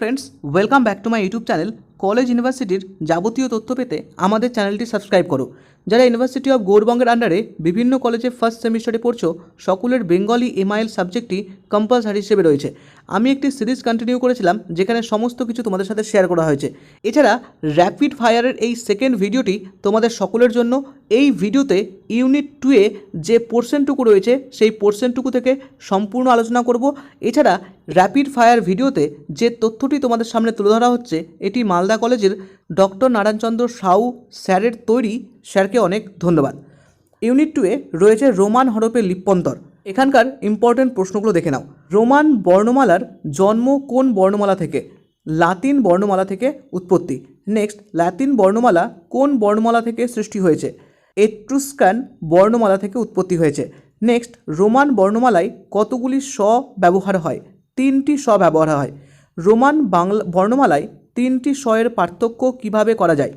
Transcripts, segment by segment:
Friends welcome back to my YouTube channel college ইউনিভার্সিটির যাবতীয় তথ্য পেতে আমাদের চ্যানেলটি সাবস্ক্রাইব করো। যারা ইউনিভার্সিটি অফ গৌরবঙ্গের আন্ডারে বিভিন্ন কলেজে ফার্স্ট সেমিস্টারে পড়ছো, সকলের বেঙ্গলি এমআইএল সাবজেক্টটি কম্পালসারি হিসেবে রয়েছে। আমি একটি সিরিজ কন্টিনিউ করেছিলাম, যেখানে সমস্ত কিছু তোমাদের সাথে শেয়ার করা হয়েছে। এছাড়া র্যাপিড ফায়ারের এই সেকেন্ড ভিডিওটি তোমাদের সকলের জন্য, এই ভিডিওতে ইউনিট টুয়ে যে পোর্শনটুকু রয়েছে, সেই পোর্শনটুকু থেকে সম্পূর্ণ আলোচনা করব। এছাড়া র্যাপিড ফায়ার ভিডিওতে যে তথ্যটি তোমাদের সামনে তুলে ধরা হচ্ছে, এটি মালদা কলেজের ডক্টর নারায়ণচন্দ্র সাউ স্যারের তৈরি। স্যারকে অনেক ধন্যবাদ। ইউনিট টুয়ে রয়েছে রোমান হরপের লিপ্যন্তর এখানকার ইম্পর্টেন্ট প্রশ্নগুলো দেখে নাও। রোমান বর্ণমালার জন্ম কোন বর্ণমালা থেকে? লাতিন বর্ণমালা থেকে উৎপত্তি। নেক্সট লাতিন বর্ণমালা কোন বর্ণমালা থেকে সৃষ্টি হয়েছে? এট্রুস্কান বর্ণমালা থেকে উৎপত্তি হয়েছে। নেক্সট রোমান বর্ণমালায় কতগুলি স ব্যবহার হয়? তিনটি স ব্যবহার হয়। রোমান বাংলা বর্ণমালায় তিনটি স এর পার্থক্য কীভাবে করা যায়?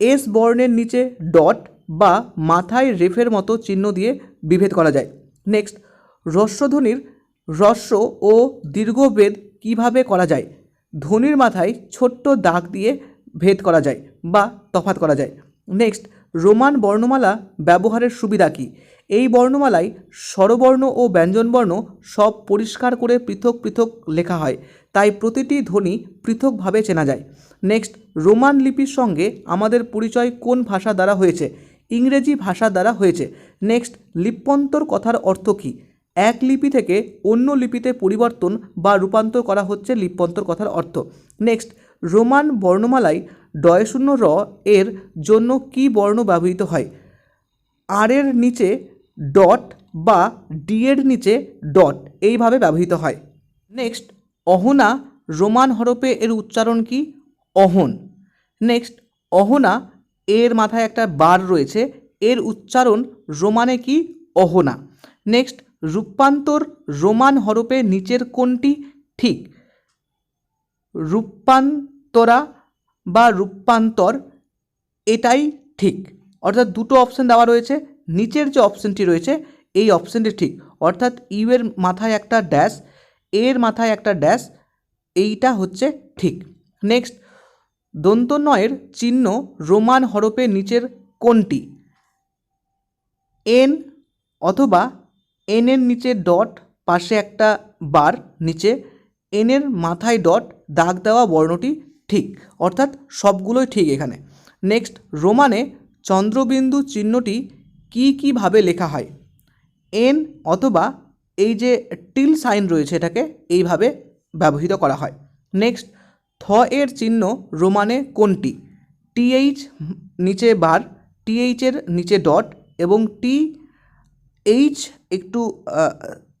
এস বর্ণের নিচে ডট বা মাথায় রেফের মতো চিহ্ন দিয়ে বিভেদ করা যায়। নেক্সট হ্রস্বধ্বনির হ্রস্ব ও দীর্ঘভেদ কীভাবে করা যায়? ধ্বনির মাথায় ছোট্ট দাগ দিয়ে ভেদ করা যায় বা তফাৎ করা যায়। নেক্সট রোমান বর্ণমালা ব্যবহারের সুবিধা কী? এই বর্ণমালায় স্বরবর্ণ ও ব্যঞ্জনবর্ণ সব পরিষ্কার করে পৃথক পৃথক লেখা হয়, তাই প্রতিটি ধ্বনি পৃথকভাবে চেনা যায়। নেক্সট রোমান লিপির সঙ্গে আমাদের পরিচয় কোন ভাষা দ্বারা হয়েছে? ইংরেজি ভাষা দ্বারা হয়েছে। নেক্সট, লিপ্যন্তর কথার অর্থ কী? এক লিপি থেকে অন্য লিপিতে পরিবর্তন বা রূপান্তর করা হচ্ছে লিপ্যন্তর কথার অর্থ। নেক্সট, রোমান বর্ণমালায় ডয়শূন্য র এর জন্য কী বর্ণ ব্যবহৃত হয়? আর এর নিচে ডট বা ডি এর নিচে ডট এইভাবে ব্যবহৃত হয়। নেক্সট, অহনা রোমান হরপে এর উচ্চারণ কি? অহন। নেক্সট, অহনা এর মাথায় একটা বার রয়েছে। এর উচ্চারণ রোমানে কি? অহনা। নেক্সট, রূপান্তর রোমান হরপে নিচের কোনটি? ঠিক। রূপান্তরা বা রূপান্তর, এটাই ঠিক। অর্থাৎ দুটো অপশন দেওয়া রয়েছে। নিচের যে অপশনটি রয়েছে, এই অপশনটি ঠিক। অর্থাৎ ইউ এর মাথায় একটা ড্যাশ এর মাথায় একটা ড্যাশ এইটা হচ্ছে ঠিক। নেক্সট দন্তনয়ের চিহ্ন রোমান হরপে নিচের কোনটি এন অথবা এনের নিচে ডট, পাশে একটা বার নিচে এনের মাথায় ডট, দাগ দেওয়া বর্ণটি ঠিক, অর্থাৎ সবগুলোই ঠিক এখানে। নেক্সট, রোমানে চন্দ্রবিন্দু চিহ্নটি কী কীভাবে লেখা হয়? এন অথবা এই যে টিল সাইন রয়েছে এটাকে, এইভাবে ব্যবহৃত করা হয়। নেক্সট থ এর চিহ্ন রোমানে কোনটি? টিএইচ নিচে বার টিএইচের নিচে ডট এবং টি এইচ একটু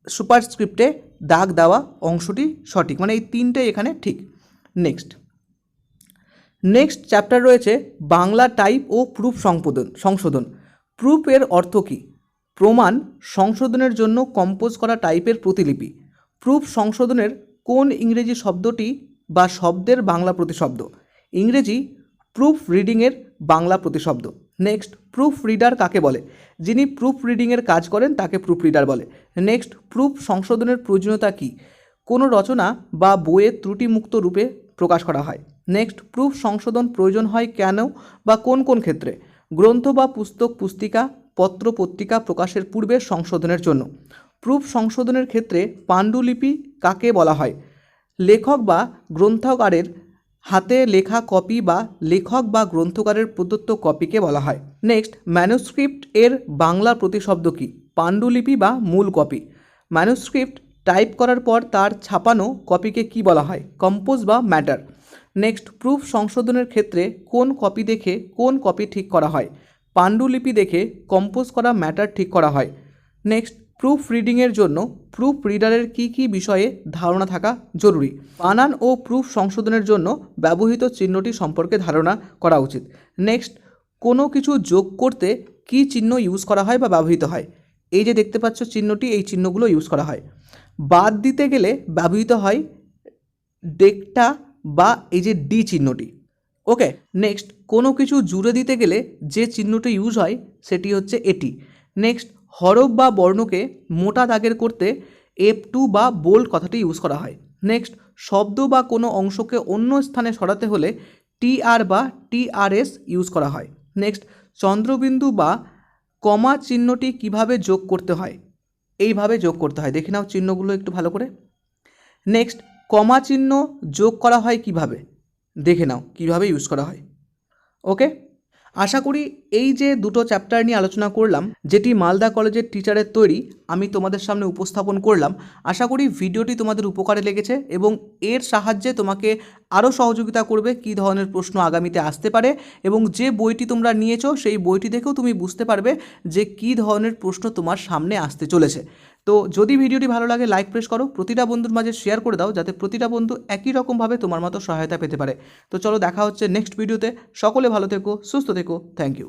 সুপারস্ক্রিপ্টে দাগ দেওয়া অংশটি সঠিক। মানে এই তিনটে এখানে ঠিক। নেক্সট। নেক্সট চ্যাপ্টার রয়েছে বাংলা টাইপ ও প্রুফ সংশোধন। সংশোধন প্রুফের অর্থ কী? প্রমাণ সংশোধনের জন্য কম্পোজ করা টাইপের প্রতিলিপি। প্রুফ সংশোধনের কোন ইংরেজি শব্দটি বা শব্দের বাংলা প্রতিশব্দ। ইংরেজি প্রুফ রিডিংয়ের বাংলা প্রতিশব্দ। নেক্সট প্রুফ রিডার কাকে বলে? যিনি প্রুফ রিডিংয়ের কাজ করেন, তাকে প্রুফ রিডার বলে। নেক্সট প্রুফ সংশোধনের প্রয়োজনীয়তা কী? কোনো রচনা বা বইয়ে ত্রুটিমুক্ত রূপে প্রকাশ করা হয়। নেক্সট প্রুফ সংশোধন প্রয়োজন হয় কেন বা কোন কোন ক্ষেত্রে? গ্রন্থ বা পুস্তক, পুস্তিকা, পত্র, পত্রিকা প্রকাশের পূর্বে সংশোধনের জন্য। প্রুফ সংশোধনের ক্ষেত্রে পাণ্ডুলিপি কাকে বলা হয়? লেখক বা গ্রন্থকারের হাতে লেখা কপি বা লেখক বা গ্রন্থকারের প্রদত্ত কপিকে বলা হয়। নেক্সট ম্যানুস্ক্রিপ্ট এর বাংলা প্রতিশব্দ কী? পাণ্ডুলিপি বা মূল কপি। ম্যানুস্ক্রিপ্ট টাইপ করার পর তার ছাপানো কপিকে কি বলা হয়? কম্পোজ বা ম্যাটার নেক্সট প্রুফ সংশোধনের ক্ষেত্রে কোন কপি দেখে কোন কপি ঠিক করা হয়? পাণ্ডুলিপি দেখে কম্পোজ করা ম্যাটার ঠিক করা হয়। নেক্সট প্রুফ রিডিংয়ের জন্য প্রুফ রিডারের কী কী বিষয়ে ধারণা থাকা জরুরি? বানান ও প্রুফ সংশোধনের জন্য ব্যবহৃত চিহ্নটি সম্পর্কে ধারণা করা উচিত। নেক্সট কোনো কিছু যোগ করতে কী চিহ্ন ইউজ করা হয় বা ব্যবহৃত হয়? এই যে দেখতে পাচ্ছ চিহ্নটি, এই চিহ্নগুলো ইউজ করা হয়। বাদ দিতে গেলে ব্যবহৃত হয় ডেকটা বা এই যে ডি চিহ্নটি। ওকে নেক্সট কোনো কিছু জুড়ে দিতে গেলে যে চিহ্নটি ইউজ হয়, সেটি হচ্ছে এটি। নেক্সট হরফ বা বর্ণকে মোটা দাগের করতে এফ টু বা বোল্ড কথাটি ইউজ করা হয়। নেক্সট শব্দ বা কোনো অংশকে অন্য স্থানে সরাতে হলে টিআর বা টিআরএস ইউজ করা হয়। নেক্সট চন্দ্রবিন্দু বা কমা চিহ্নটি কীভাবে যোগ করতে হয়? এইভাবে যোগ করতে হয়। দেখে নাও চিহ্নগুলো একটু ভালো করে। নেক্সট কমা চিহ্ন যোগ করা হয় কীভাবে? দেখে নাও কীভাবে ইউজ করা হয়। ওকে আশা করি এই যে দুটো চ্যাপ্টার নিয়ে আলোচনা করলাম, যেটি মালদা কলেজের টিচারের তৈরি, আমি তোমাদের সামনে উপস্থাপন করলাম। আশা করি ভিডিওটি তোমাদের উপকারে লেগেছে এবং এর সাহায্যে তোমাকে আরও সহযোগিতা করবে কী ধরনের প্রশ্ন আগামীতে আসতে পারে এবং যে বইটি তোমরা নিয়েছো, সেই বইটি দেখেও তুমি বুঝতে পারবে যে কী ধরনের প্রশ্ন তোমার সামনে আসতে চলেছে। তো যদি ভিডিওটি ভালো লাগে লাইক প্রেস করো। প্রতিটা বন্ধুর মাঝে শেয়ার করে দাও, যাতে প্রতিটা বন্ধু একই রকমভাবে তোমার মতো সহায়তা পেতে পারে। তো চলো দেখা হচ্ছে নেক্সট ভিডিওতে সকলে ভালো থেকো, সুস্থ থেকো। Thank you